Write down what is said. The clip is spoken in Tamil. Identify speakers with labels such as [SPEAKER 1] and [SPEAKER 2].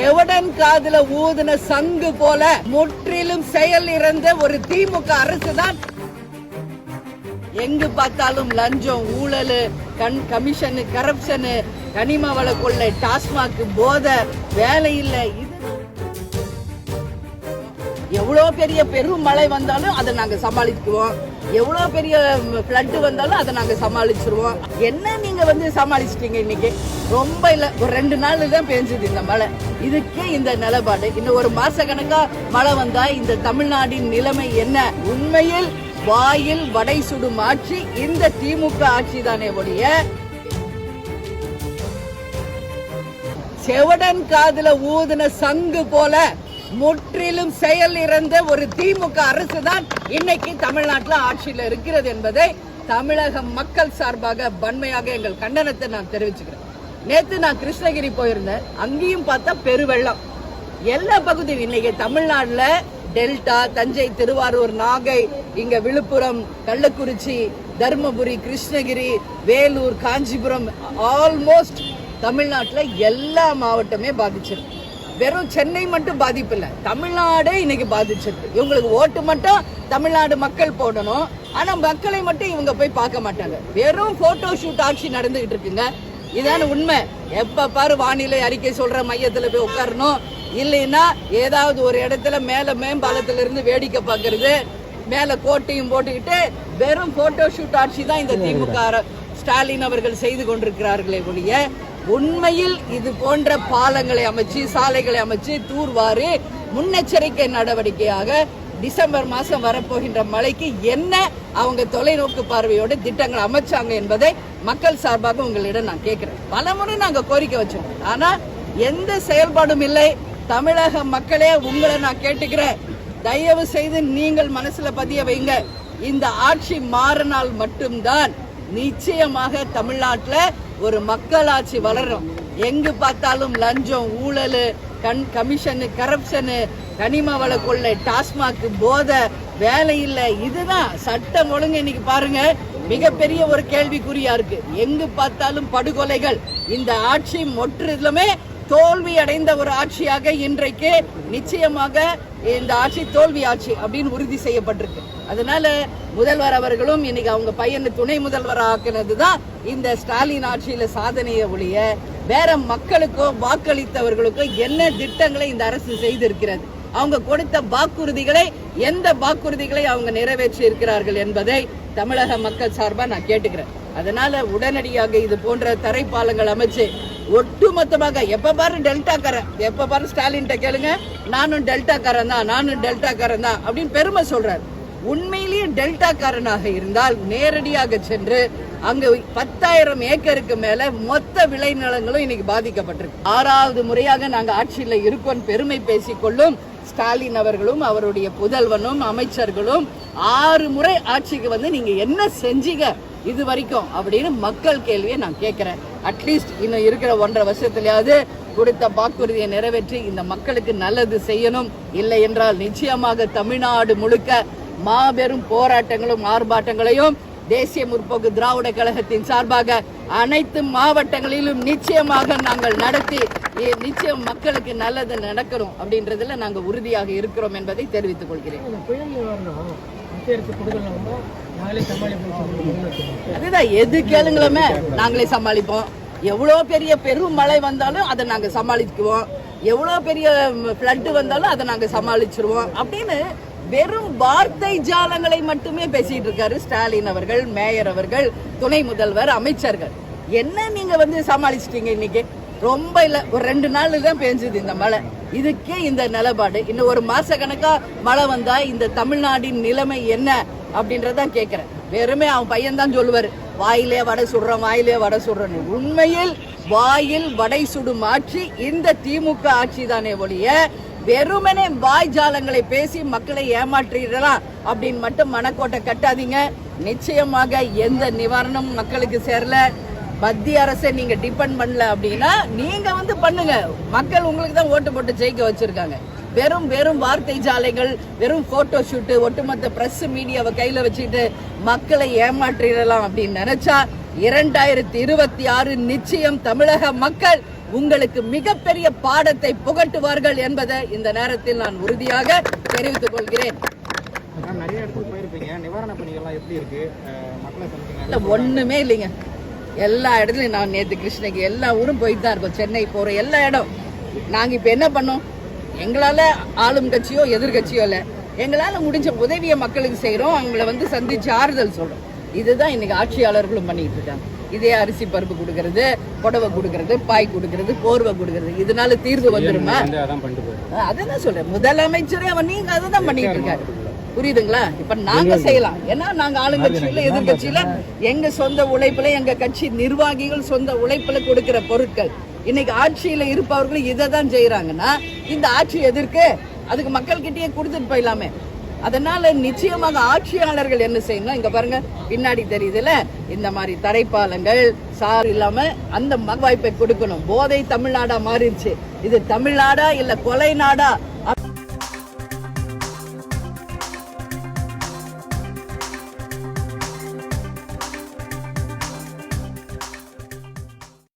[SPEAKER 1] எவடன் காதுல ஊதுன சங்கு போல முற்றிலும் செயல் இறந்த ஒரு திமுக அரசு தான் எங்கு பார்த்தாலும் லஞ்சம் ஊழல் கண் கமிஷனு கரப்ஷனு கனிம வள கொள்ளை டாஸ்மாக் போதை வேலை இல்லை. இது எவ்வளோ பெரிய பெரும் மழை வந்தாலும் அதை நாங்க சமாளிக்குவோம் எவ்வளோ பெரிய ஃப்ளட்டு வந்தாலும் அதை நாங்கள் சமாளிச்சிருவோம். என்ன நீங்கள் வந்து சமாளிச்சிட்டீங்க இன்னைக்கு? ரொம்ப இல்லை ஒரு ரெண்டு நாள் தான் பெஞ்சது இந்த மழை. இதுக்கே இந்த நிலப்பாடு. இன்னும் ஒரு மாச கணக்கா மழை வந்தால் இந்த தமிழ்நாட்டின் நிலைமை என்ன? உண்மையில் வாயில் வடை சுடும் ஆட்சி இந்த திமுக ஆட்சி தானே ஒழிய செவடன் காதுல ஊதுன சங்கு போல முற்றிலும் செயல் இறந்த ஒரு திமுக அரசு தான் இன்னைக்கு தமிழ்நாட்டில் ஆட்சியில் இருக்கிறது என்பதை தமிழக மக்கள் சார்பாக வன்மையாக எங்கள் கண்டனத்தை நான் தெரிவிச்சுக்கிறேன். நேத்து நான் கிருஷ்ணகிரி போயிருந்தேன். அங்கேயும் பார்த்தா பெருவெள்ளம். எல்லா பகுதியும் இன்னைக்கு தமிழ்நாட்டுல டெல்டா தஞ்சை திருவாரூர் நாகை இங்க விழுப்புரம் கள்ளக்குறிச்சி தருமபுரி கிருஷ்ணகிரி வேலூர் காஞ்சிபுரம் ஆல்மோஸ்ட் தமிழ்நாட்டில் எல்லா மாவட்டமே பாதிச்சிருக்கு. வெறும் சென்னை மட்டும் பாதிப்பு இல்ல தமிழ்நாடே இன்னைக்கு பாதிச்சிருக்கு. இவங்களுக்கு ஓட்டு மட்டும் தமிழ்நாடு மக்கள் போடணும். ஆனா மக்களை மட்டும் இவங்க போய் பார்க்க மாட்டாங்க. வெறும் போட்டோ ஷூட் ஆட்சி நடந்துகிட்டு இருக்குங்க. இதான உண்மை. எப்ப பாரு வானிலை அறிக்கை சொல்ற மையத்துல போய் உட்காரணும். இல்லைன்னா ஏதாவது ஒரு இடத்துல மேல மேம்பாலத்துல இருந்து வேடிக்கை பார்க்கறது மேல கோட்டையும் போட்டுக்கிட்டு வெறும் போட்டோ ஷூட் ஆட்சி தான் இந்த திமுக ஸ்டாலின் அவர்கள் செய்து கொண்டிருக்கிறார்களே ஒழிய உண்மையில் இது போன்ற பாலங்களை அமைச்சு சாலைகளை அமைச்சு தூர்வாரி முன்னெச்சரிக்கை நடவடிக்கையாக டிசம்பர் மாசம் வரப்போகின்ற மழைக்கு என்ன அவங்க தொலைநோக்கு பார்வையோடு திட்டங்கள் அமைச்சாங்க என்பதை மக்கள் சார்பாக உங்களிடம் நான் கேட்கிறேன். பலமுறை நாங்க கோரிக்கை வச்சோம். ஆனா எந்த செயல்பாடும் இல்லை. தமிழக மக்களே உங்களை நான் கேட்டுக்கிறேன். தயவு செய்து நீங்கள் மனசுல பதிய வைங்க. இந்த ஆட்சி மாறினால் மட்டும்தான் நிச்சயமாக தமிழ்நாட்டுல ஒரு மக்களாட்சி வளரும். எங்கு பார்த்தாலும் லஞ்சம் ஊழல் கண் கமிஷனு கரப்ஷனு கனிம வள கொள்ளை டாஸ்மாக் போதை வேலை இல்லை. இதுதான் சட்டம் ஒழுங்கு இன்னைக்கு பாருங்க. மிகப்பெரிய ஒரு கேள்விக்குறியா இருக்கு. எங்கு பார்த்தாலும் படுகொலைகள். இந்த ஆட்சி முற்றிலுமே தோல்வி அடைந்த ஒரு ஆட்சியாக இன்றைக்கு நிச்சயமாக இந்த ஆட்சி தோல்வி ஆட்சி அப்படின்னு உறுதி செய்யப்பட்டிருக்கு. அதனால முதல்வர் அவர்களும் இன்னைக்கு அவங்க பையனை துணை முதல்வர் ஆக்கினது தான் இந்த ஸ்டாலின் ஆட்சியில சாதனையை ஒழிய வேற மக்களுக்கோ வாக்களித்தவர்களுக்கோ என்ன திட்டங்களை இந்த அரசு செய்திருக்கிறது? அவங்க கொடுத்த வாக்குறுதிகளை எந்த வாக்குறுதிகளை அவங்க நிறைவேற்றி இருக்கிறார்கள் என்பதை தமிழக மக்கள் சார்பா நான் கேட்டுக்கிறேன். அதனால உடனடியாக இது போன்ற தரைப்பாலங்கள் அமைச்சு ஒட்டுமொத்தமாக எப்ப பாரு டெல்டாக்காரன் எப்ப பாரு ஸ்டாலின் கேளுங்க நானும் டெல்டாக்காரன் தான் நானும் டெல்டாக்காரன் தான் அப்படின்னு பெருமை சொல்றாரு. உண்மையிலேயே டெல்டாக்காரனாக இருந்தால் நேரடியாக சென்று அங்கு பத்தாயிரம் ஏக்கருக்கு மேல மொத்த விளைநிலங்களும் இன்னைக்கு பாதிக்கப்பட்டிருக்கு. ஆறாவது முறையாக நாங்க ஆட்சியில் இருக்கோம். பெருமை பேசிக்கொள்ளும் ஸ்டாலின் அவர்களும் அவருடைய புதல்வனும் அமைச்சர்களும் ஆறு முறை ஆட்சிக்கு வந்து நீங்க என்ன செஞ்சீங்க இது வரைக்கும் அப்படின்னு மக்கள் கேள்வியை நான் கேட்கிறேன். அட்லீஸ்ட் இன்னும் இருக்கிற ஒன்றரை வருஷத்துலயாவது கொடுத்த வாக்குறுதியை நிறைவேற்றி இந்த மக்களுக்கு நல்லது செய்யணும். இல்லை என்றால் நிச்சயமாக தமிழ்நாடு முழுக்க மாபெரும் போராட்டங்களும் ஆர்ப்பாட்டங்களையும் தேசிய முற்போக்கு திராவிட கழகத்தின் சார்பாக அனைத்து மாவட்டங்களிலும் நிச்சயமாக நாங்கள் நடத்தி நிச்சயம் மக்களுக்கு நல்லது நடக்கணும் அப்படின்றதுல நாங்கள் உறுதியாக இருக்கிறோம் என்பதை தெரிவித்துக் கொள்கிறேன். அதுதான் எது கேளுங்களுமே நாங்களே சமாளிப்போம். எவ்வளோ பெரிய பெரும் மழை வந்தாலும் அதை நாங்கள் சமாளிக்குவோம் எவ்வளோ பெரிய ஃப்ளட்டு வந்தாலும் அதை நாங்கள் சமாளிச்சிருவோம் அப்படின்னு வெறும் வார்த்தை ஜாலங்களை மட்டுமே பேசிட்டு இருக்காரு ஸ்டாலின் அவர்கள் மேயர் அவர்கள் துணை முதல்வர் அமைச்சர்கள். என்ன நீங்க வந்து சமாளிச்சிட்டீங்க இன்னைக்கு? ரொம்ப இல்ல ஒரு ரெண்டு நாள் தான் பெஞ்சது இந்த மழை. இதுக்கே இந்த நிலப்பாடு. இன்னும் ஒரு மாச கணக்கா மழை வந்தா இந்த தமிழ்நாட்டின் நிலைமை என்ன அப்படின்றதான் கேக்குறேன். வெறுமே அவன் பையன் தான் சொல்லுவாரு வாயிலே வடை சுடுறோம் வாயிலே வடை சுடுறோன்னு உண்மையில் வாயில் வடை சுடும் ஆட்சி இந்த திமுக ஆட்சி தானே ஒழிய வெறுமனே வாய் ஜாலங்களை பேசி மக்களை ஏமாற்றிடலாம் அப்படின்னு மட்டும் மனக்கோட்டை கட்டாதீங்க. நிச்சயமாக எந்த நிவாரணமும் மக்களுக்கு சேரல. மத்திய அரசை நீங்க டிபெண்ட் பண்ணல அப்படின்னா நீங்க வந்து பண்ணுங்க. மக்கள் உங்களுக்கு தான் ஓட்டு போட்டு ஜெயிக்க வச்சிருக்காங்க. வெறும் வெறும் வார்த்தை ஜாலைகள் வெறும் போட்டோ ஷூட்டு ஒட்டுமொத்த பிரஸ் மீடியாவை கையில வச்சுட்டு மக்களை ஏமாற்றிடலாம் அப்படின்னு நினைச்சா இரண்டாயிரத்தி இருபத்தி ஆறு நிச்சயம் தமிழக மக்கள் உங்களுக்கு மிகப்பெரிய பாடத்தை புகட்டுவார்கள் என்பதை இந்த நேரத்தில் நான் உறுதியாக தெரிவித்துக் கொள்கிறேன்.
[SPEAKER 2] மேம் நிறைய இடத்துக்கு போயிருப்பீங்க. நிவாரண பணிகள்லாம் எப்படி இருக்கு? அஹ் மக்களை சந்திச்சீங்க
[SPEAKER 1] இல்ல ஒண்ணுமே இல்லைங்க. எல்லா இடத்துலயும் நான் நேத்து கிருஷ்ணகிரி எல்லா ஊரும் போயிட்டு தான் இருக்கோம். சென்னை போற எல்லா இடம். நாங்க இப்ப என்ன பண்ணோம்? எங்களால ஆளும் கட்சியோ எதிர்கட்சியோ இல்ல. எங்களால முடிஞ்ச உதவியை மக்களுக்கு செய்றோம். அவங்கள வந்து சந்திச்சு ஆறுதல் சொல்றோம். இதுதான் இன்னைக்கு ஆட்சியாளர்களும் பண்ணிட்டு இருக்காங்க. இதே அரிசி பருப்பு கொடுக்கறது புடவை கொடுக்கறது பாய் கொடுக்கறது போர்வை கொடுக்கறது. இதனால தீர்வு வந்துருமா? அதான் சொல்றேன். முதலமைச்சரே அவன் நீங்க அதுதான் பண்ணிட்டு இருக்காரு புரியுதுங்களா? இப்ப நாங்க செய்யலாம். ஏன்னா நாங்க ஆளுங்கட்சியில எதிர்கட்சியில எங்க சொந்த உழைப்புல எங்க கட்சி நிர்வாகிகள் சொந்த உழைப்புல கொடுக்கிற பொருட்கள். இன்னைக்கு ஆட்சியில இருப்பவர்கள் இதை தான் செய்யறாங்கன்னா இந்த ஆட்சி எதிர்க்கு அதுக்கு மக்கள் கிட்டயே கொடுத்துட்டு போயிடலாமே. அதனால நிச்சயமாக ஆட்சியாளர்கள் என்ன செய்யணும்? இங்க பாருங்க பின்னாடி தெரியுதுல இந்த மாதிரி தரைப்பாலங்கள் சார் இல்லாம அந்த மக வாய்ப்பை கொடுக்கணும். போதை தமிழ்நாடா மாறிடுச்சு. இது தமிழ்நாடா இல்ல கொலை நாடா?